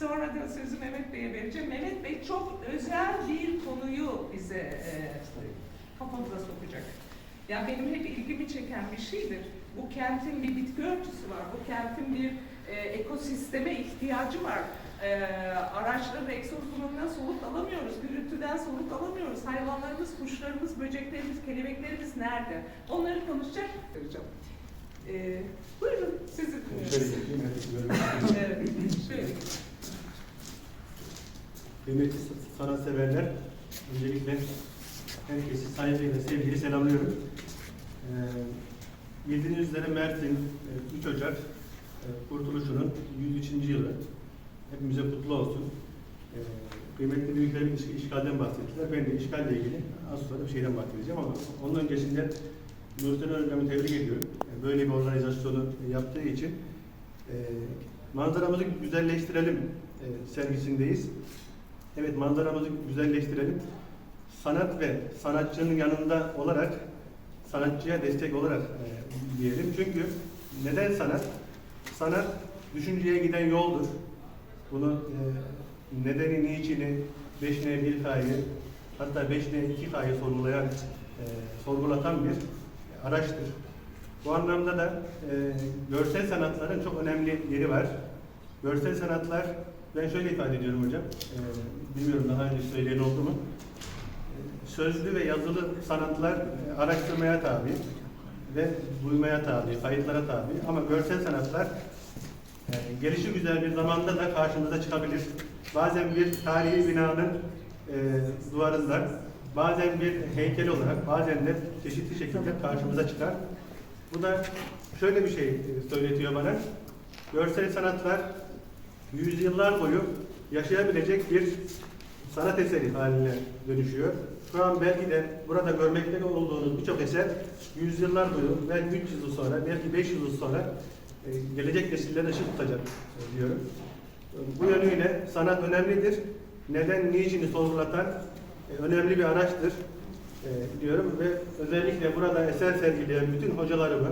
Sonra da sözü Mehmet Bey'e vereceğim. Mehmet Bey çok özel bir konuyu bize e, kafamıza sokacak. Ya benim hep ilgimi çeken bir şeydir. Bu kentin bir bitki örtüsü var. Bu kentin bir e, ekosisteme ihtiyacı var. E, araçların egzoz dumanından soluk alamıyoruz. Gürültüden soluk alamıyoruz. Hayvanlarımız, kuşlarımız, böceklerimiz, kelebeklerimiz nerede? Onları konuşacak. Vereceğim. E, buyurun sizi dinliyoruz. Evet, şöyle. Kıymetli sanatseverler, öncelikle herkesi saygıyla, sevgiyle selamlıyorum. Ee, bildiğiniz üzere Mert'in e, 3 Ocak e, kurtuluşunun 103. yılı. Hepimize kutlu olsun. Ee, kıymetli büyüklerim iş- işgalden bahsettiler. Ben de işgalle ilgili az sonra bir şeyden bahsedeceğim ama onun öncesinde Nurten Hocam'ı tebrik ediyorum. Yani Böyle bir organizasyonu yaptığı için e, manzaramızı güzelleştirelim e, sergisindeyiz. Evet manzaramızı güzelleştirelim. Sanat ve sanatçının yanında olarak sanatçıya destek olarak e, diyelim. Çünkü neden sanat? Sanat düşünceye giden yoldur. Bunu e, nedeni, niçini, 5 ne 1 K'yı hatta 5 ne 2 K'yı sorgulayan, e, sorgulatan bir araçtır. Bu anlamda da e, görsel sanatların çok önemli yeri var. Görsel sanatlar, ben şöyle ifade ediyorum hocam, e, bilmiyorum daha önce söyleyen oldu mu? E, Sözlü ve yazılı sanatlar e, araştırmaya tabi ve duymaya tabi, kayıtlara tabi ama görsel sanatlar e, güzel bir zamanda da karşımıza çıkabilir. Bazen bir tarihi binanın e, duvarında, bazen bir heykel olarak, bazen de çeşitli şekilde karşımıza çıkar. Bu da şöyle bir şey e, söyletiyor bana. Görsel sanatlar yüzyıllar boyu yaşayabilecek bir sanat eseri haline dönüşüyor. Şu an belki de burada görmekte olduğunuz birçok eser yüzyıllar boyu, belki 300 yıl sonra, belki 500 yıl sonra e, gelecek nesillere ışık tutacak diyorum. Bu yönüyle sanat önemlidir. Neden, niçini sorgulatan e, önemli bir araçtır e, diyorum ve özellikle burada eser sergileyen bütün hocalarımı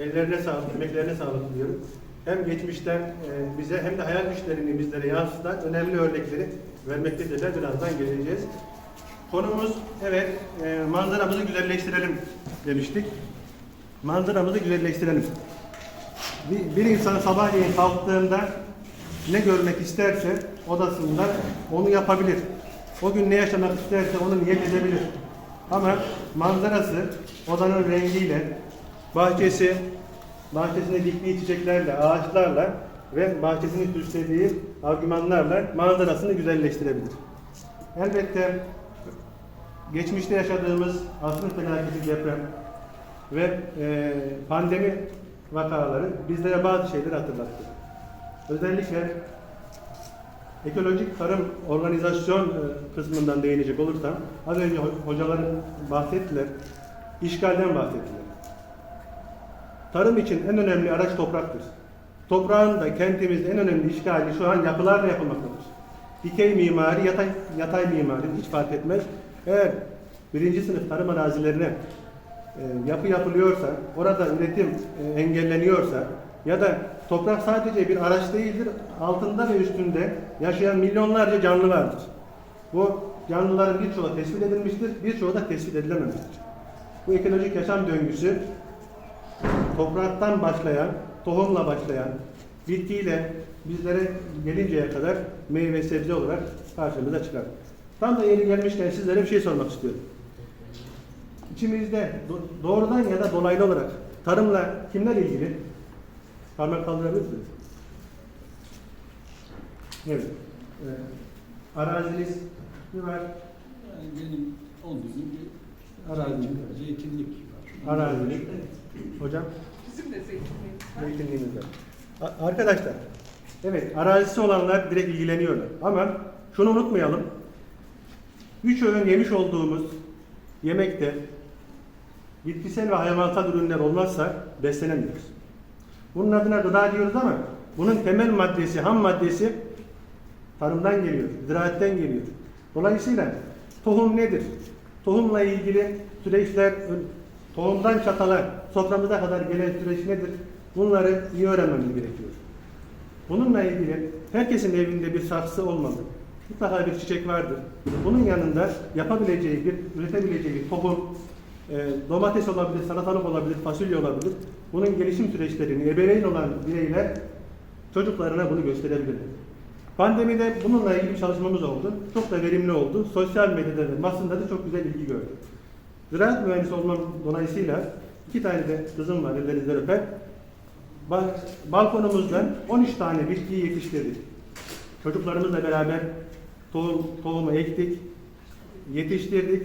ellerine sağlık, emeklerine sağlık diyorum. Hem geçmişten e, bize hem de hayal güçlerini bizlere yansıtan önemli örnekleri vermektedirler. Birazdan geleceğiz. Konumuz evet e, manzaramızı güzelleştirelim demiştik. Manzaramızı güzelleştirelim. Bir, bir insan sabahleyin kalktığında ne görmek isterse odasında onu yapabilir. O gün ne yaşamak isterse onu niyet edebilir. Ama manzarası odanın rengiyle, bahçesi, bahçesine diktiği çiçeklerle, ağaçlarla ve bahçesini süslediği argümanlarla manzarasını güzelleştirebilir. Elbette geçmişte yaşadığımız asrın felaketi deprem ve e, pandemi vakaları bizlere bazı şeyleri hatırlattı. Özellikle ekolojik tarım organizasyon e, kısmından değinecek olursam az önce ho- hocaların bahsettiler, işgalden bahsettiler. Tarım için en önemli araç topraktır. Toprağın da kentimizde en önemli işgali şu an yapılarla yapılmaktadır. Dikey mimari, yatay, yatay mimari hiç fark etmez. Eğer birinci sınıf tarım arazilerine e, yapı yapılıyorsa, orada üretim e, engelleniyorsa ya da toprak sadece bir araç değildir, altında ve üstünde yaşayan milyonlarca canlı vardır. Bu canlıların birçoğu tespit edilmiştir, birçoğu da tespit edilememiştir. Bu ekolojik yaşam döngüsü topraktan başlayan, tohumla başlayan, bitkiyle bizlere gelinceye kadar meyve sebze olarak karşımıza çıkar. Tam da yeri gelmişken sizlere bir şey sormak istiyorum. İçimizde do- doğrudan ya da dolaylı olarak tarımla kimler ilgili? Parmak kaldırabilir misiniz? Evet. Ee, araziniz ne var? Yani benim olduğum gibi Arazi. zeytinlik var. Araziniz. Hocam? Bizim de zeytinliğimiz var. Zeytinliğimiz var. Arkadaşlar, evet arazisi olanlar direkt ilgileniyorlar. Ama şunu unutmayalım. Üç öğün yemiş olduğumuz yemekte bitkisel ve hayvansal ürünler olmazsa beslenemiyoruz. Bunun adına gıda diyoruz ama bunun temel maddesi, ham maddesi tarımdan geliyor, ziraatten geliyor. Dolayısıyla tohum nedir? Tohumla ilgili süreçler, tohumdan çatala, soframıza kadar gelen süreç nedir? Bunları iyi öğrenmemiz gerekiyor. Bununla ilgili herkesin evinde bir saksı olmalı. Mutlaka bir çiçek vardır. Bunun yanında yapabileceği bir, üretebileceği bir tohum, e, domates olabilir, salatalık olabilir, fasulye olabilir. Bunun gelişim süreçlerini ebeveyn olan bireyler çocuklarına bunu gösterebilirler. Pandemide bununla ilgili çalışmamız oldu. Çok da verimli oldu. Sosyal medyada ve basında da çok güzel ilgi gördü. Ziraat mühendisi olmam dolayısıyla iki tane de kızım var ellerinizden öper. Ba- balkonumuzdan 13 tane bitkiyi yetiştirdik. Çocuklarımızla beraber tohum, tohumu ektik, yetiştirdik.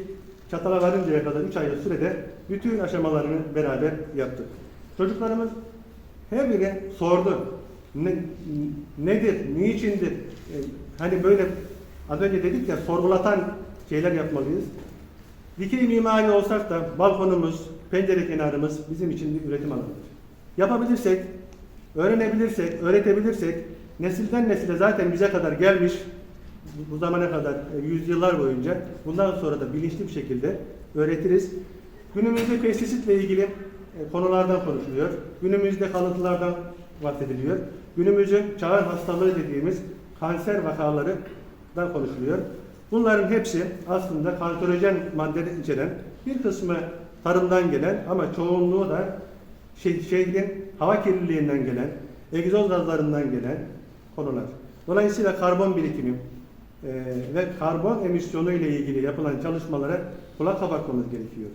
Çatala varıncaya kadar 3 aylık sürede bütün aşamalarını beraber yaptık. Çocuklarımız her biri sordu. Ne, nedir, niçindir? E, hani böyle az önce dedik ya sorgulatan şeyler yapmalıyız. Dikey mimari olsak da balkonumuz, pencere kenarımız bizim için bir üretim alanıdır. Yapabilirsek, öğrenebilirsek, öğretebilirsek nesilden nesile zaten bize kadar gelmiş bu zamana kadar e, yüzyıllar boyunca bundan sonra da bilinçli bir şekilde öğretiriz. Günümüzde pestisitle ilgili e, konulardan konuşuluyor. Günümüzde kalıntılardan bahsediliyor. Günümüzün çağın hastalığı dediğimiz kanser vakalarından konuşuluyor. Bunların hepsi aslında kanserojen madde içeren bir kısmı tarımdan gelen ama çoğunluğu da şey, şehrin hava kirliliğinden gelen, egzoz gazlarından gelen konular. Dolayısıyla karbon birikimi e, ve karbon emisyonu ile ilgili yapılan çalışmalara kulak kabartmamız gerekiyor.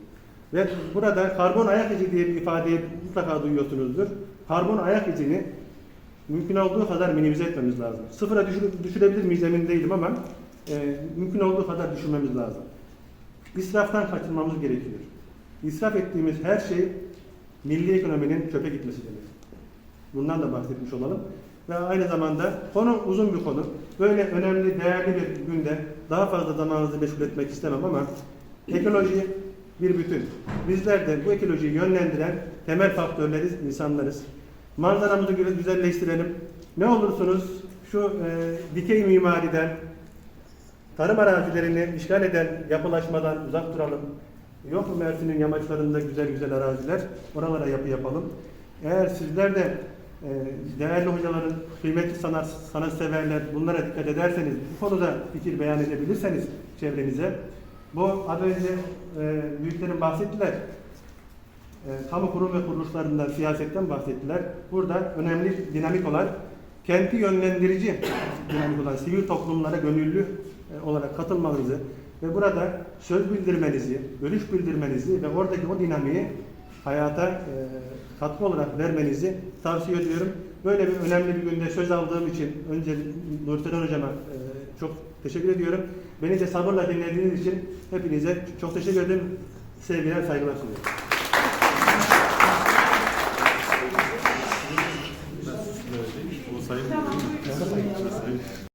Ve burada karbon ayak izi diye bir ifadeyi mutlaka duyuyorsunuzdur. Karbon ayak izini mümkün olduğu kadar minimize etmemiz lazım. Sıfıra düşür, düşürebilir miyiz emin değilim ama e, mümkün olduğu kadar düşürmemiz lazım. İsraftan kaçınmamız gerekiyor. İsraf ettiğimiz her şey milli ekonominin çöpe gitmesi demek. Bundan da bahsetmiş olalım. Ve aynı zamanda konu uzun bir konu. Böyle önemli, değerli bir günde daha fazla zamanınızı meşgul etmek istemem ama ekoloji bir bütün. Bizler de bu ekolojiyi yönlendiren temel faktörleriz, insanlarız. Manzaramızı gü- güzelleştirelim. Ne olursunuz şu e, dikey mimariden, tarım arazilerini işgal eden yapılaşmadan uzak duralım. Yok mu Mersin'in yamaçlarında güzel güzel araziler? Oralara yapı yapalım. Eğer sizler de e, değerli hocaların, kıymetli sanat, sanatseverler bunlara dikkat ederseniz, bu konuda fikir beyan edebilirseniz çevrenize, bu az önce e, büyüklerin bahsettiler, e, kamu kurum ve kuruluşlarından, siyasetten bahsettiler. Burada önemli dinamik olan, kenti yönlendirici dinamik olan sivil toplumlara gönüllü olarak katılmanızı ve burada söz bildirmenizi, görüş bildirmenizi ve oradaki o dinamiği hayata e, katkı olarak vermenizi tavsiye ediyorum. Böyle bir önemli bir günde söz aldığım için önce Nurten Hocama e, çok teşekkür ediyorum. Beni de sabırla dinlediğiniz için hepinize çok teşekkür ederim. Sevgiler, saygılar sunuyorum.